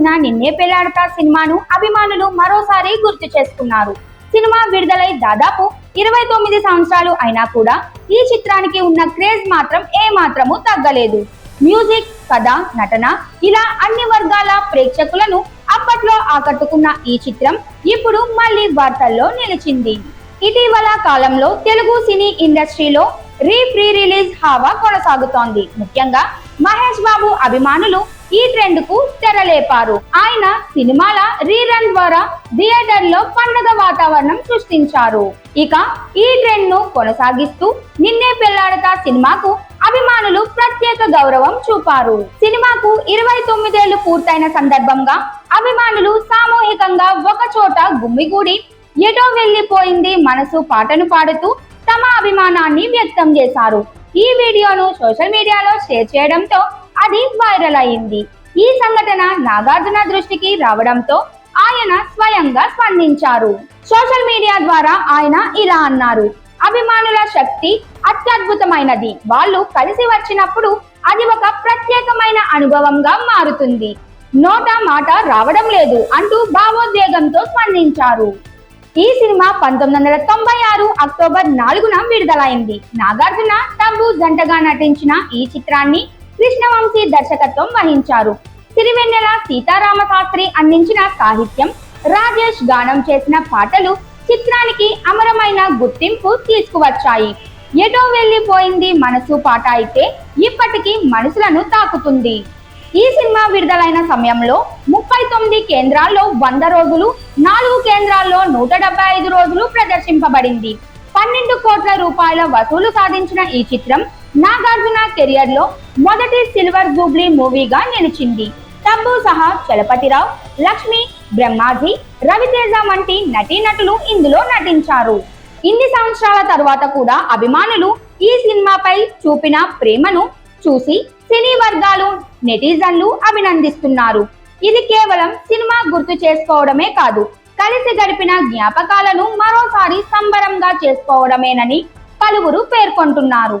నటించిన నిన్నే పెళ్ళాడతా సినిమాను అభిమానులు మరోసారి గుర్తు చేసుకున్నారు. సినిమా విడుదలై దాదాపు ఇరవై తొమ్మిది సంవత్సరాలు అయినా కూడా ఈ చిత్రానికి ఉన్న క్రేజ్ మాత్రం ఏ మాత్రము తగ్గలేదు. మ్యూజిక్ కథ నటన ఇలా అన్ని వర్గాల ప్రేక్షకులను అప్పట్లో ఆకట్టుకున్న ఈ చిత్రం ఇప్పుడు మళ్ళీ వార్తల్లో నిలిచింది. ఇటీవల కాలంలో తెలుగు సినీ ఇండస్ట్రీలో రీ ప్రీ రిలీజ్ హావా కొనసాగుతోంది. ముఖ్యంగా మహేష్ బాబు అభిమానులు ఈ ట్రెండ్కు తెరలేపారు. ఆయన సినిమాల రీరన్ ద్వారా థియేటర్లో పండగ వాతావరణం సృష్టించారు. ఇక ఈ ట్రెండ్ను కొనసాగిస్తూ నిన్నే పెళ్ళాడతా సినిమాకు అభిమానులు ప్రత్యేక గౌరవం చూపారు. సినిమాకు ఇరవై తొమ్మిదేళ్ళు పూర్తయిన సందర్భంగా అభిమానులు సామూహికంగా ఒక చోట గుమ్మిగూడి ఎటో వెళ్ళిపోయింది మనసు పాటను పాడుతూ తమ అభిమానాన్ని వ్యక్తం చేశారు. ఈ వీడియోను సోషల్ మీడియాలో షేర్ చేయడంతో అది వైరల్ అయింది. ఈ సంఘటన నాగార్జున దృష్టికి రావడంతో ఆయన స్వయంగా స్పందించారు. సోషల్ మీడియా ద్వారా ఆయన ఇలా అన్నారు. అభిమానుల శక్తి అత్యద్భుతమైనది. వాళ్ళు కలిసి వచ్చినప్పుడు అది ఒక ప్రత్యేకమైన అనుభవంగా మారుతుంది. నోట మాట రావడం లేదు అంటూ భావోద్వేగంతో స్పందించారు. ఈ సినిమా పంతొమ్మిది వందల తొంభై ఆరు అక్టోబర్ నాలుగున విడుదలైంది. నాగార్జున టబ్బు జంటగా నటించిన ఈ చిత్రాన్ని కృష్ణవంశీ దర్శకత్వం వహించారు. సిరివెన్నెల సీతారామ శాస్త్రి అందించిన సాహిత్యం రాజేష్ గానం చేసిన పాటలు చిత్రానికి అమరమైన గుర్తింపు తీసుకువచ్చాయి. ఎటో వెళ్ళిపోయింది మనసు పాట అయితే ఇప్పటికీ మనసులను తాకుతుంది. ఈ సినిమా విడుదలైన సమయంలో ముప్పై తొమ్మిది కేంద్రాల్లో వంద రోజులు నాలుగు కేంద్రాల్లో నూట డెబ్బై ఐదు రోజులు ప్రదర్శింపబడింది. పన్నెండు కోట్ల రూపాయల వసూలు సాధించిన ఈ చిత్రం నాగార్జున కెరియర్లో మొదటి సిల్వర్ జూబ్లీ మూవీగా నిలిచింది. తబ్బు సహా చలపతిరావు లక్ష్మి బ్రహ్మాజీ రవితేజ వంటి నటీనటులు ఇందులో నటించారు. ఇన్ని సంవత్సరాల తర్వాత కూడా అభిమానులు ఈ సినిమాపై చూపిన ప్రేమను చూసి సినీ వర్గాలు నెటిజన్లు అభినందిస్తున్నారు. ఇది కేవలం సినిమా గుర్తు చేసుకోవడమే కాదు కలిసి గడిపిన జ్ఞాపకాలను మరోసారి సంబరంగా చేసుకోవడమేనని పలువురు పేర్కొంటున్నారు.